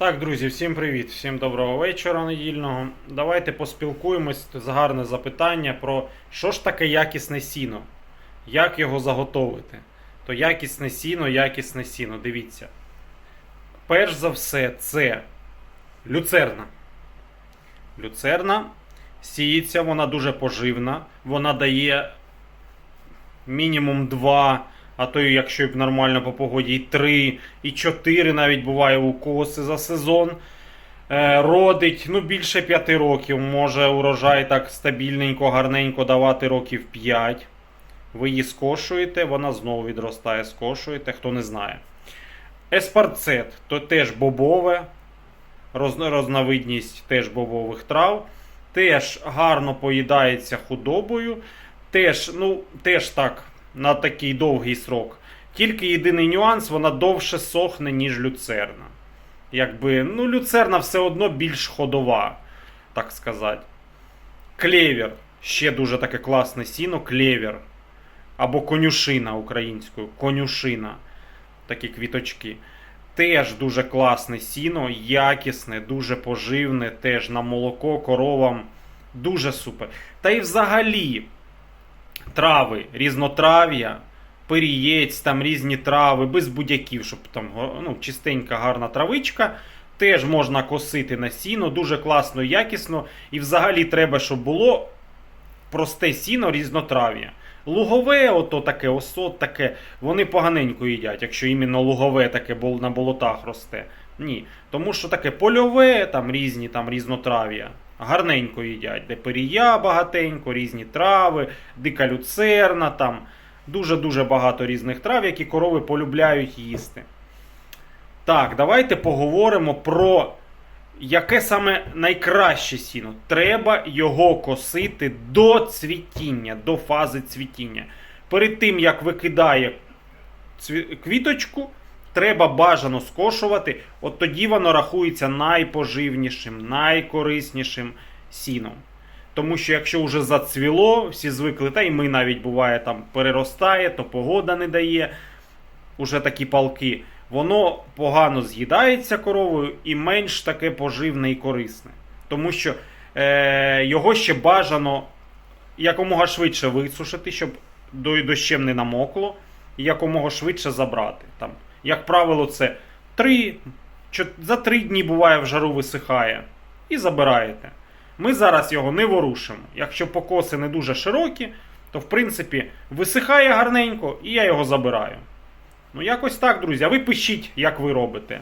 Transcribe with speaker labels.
Speaker 1: Так, друзі, всім привіт, всім доброго вечора недільного. Давайте поспілкуємось з гарне запитання про що ж таке якісне сіно, як його заготовити. То якісне сіно, якісне сіно. Дивіться. Перш за все, це люцерна. Люцерна сіється, вона дуже поживна, вона дає мінімум 2, а то якщо б нормально по погоді, і 3, і 4 навіть буває укоси за сезон. Е, Родить ну, більше 5 років. Може урожай так стабільненько, гарненько давати років 5. Ви її скошуєте, вона знову відростає, скошуєте, хто не знає. Еспарцет то теж бобове, роз- розновидність теж бобових трав. Теж гарно поїдається худобою. Теж, ну, теж так, на такий довгий срок. Тільки єдиний нюанс, вона довше сохне, ніж люцерна. Якби, ну, люцерна все одно більш ходова, так сказати. Клевер. Ще дуже таке класне сіно, клевер. Або конюшина українською. Конюшина. Такі квіточки. Теж дуже класне сіно, якісне, дуже поживне, теж на молоко коровам. Дуже супер. Та й взагалі трави, різнотрав'я, перієць, там різні трави, без будь-яків, щоб там ну, чистенька, гарна травичка. Теж можна косити на сіно, дуже класно, якісно. І взагалі треба, щоб було просте сіно різнотрав'я. Лугове, ото таке, осот таке, вони поганенько їдять, якщо іменно лугове таке на болотах росте. Ні. Тому що таке польове, там різні там різнотрав'я. Гарненько їдять, де перія багатенько, різні трави, дика люцерна, там дуже-дуже багато різних трав, які корови полюбляють їсти. Так, давайте поговоримо про яке саме найкраще сіно. Треба його косити до цвітіння, до фази цвітіння. Перед тим, як викидає квіточку, треба бажано скошувати. От тоді воно рахується найпоживнішим, найкориснішим сіном. Тому що якщо вже зацвіло, всі звикли, та й ми навіть буває там переростає, то погода не дає уже такі палки, воно погано з'їдається коровою і менш таке поживне і корисне. Тому що е, його ще бажано якомога швидше висушити, щоб до- дощем не намокло, і якомога швидше забрати. Там, як правило, це 3, за 3 дні буває в жару висихає. І забираєте. Ми зараз його не ворушимо. Якщо покоси не дуже широкі, то в принципі висихає гарненько, і я його забираю. Ну, якось так, друзі. А ви пишіть, як ви робите.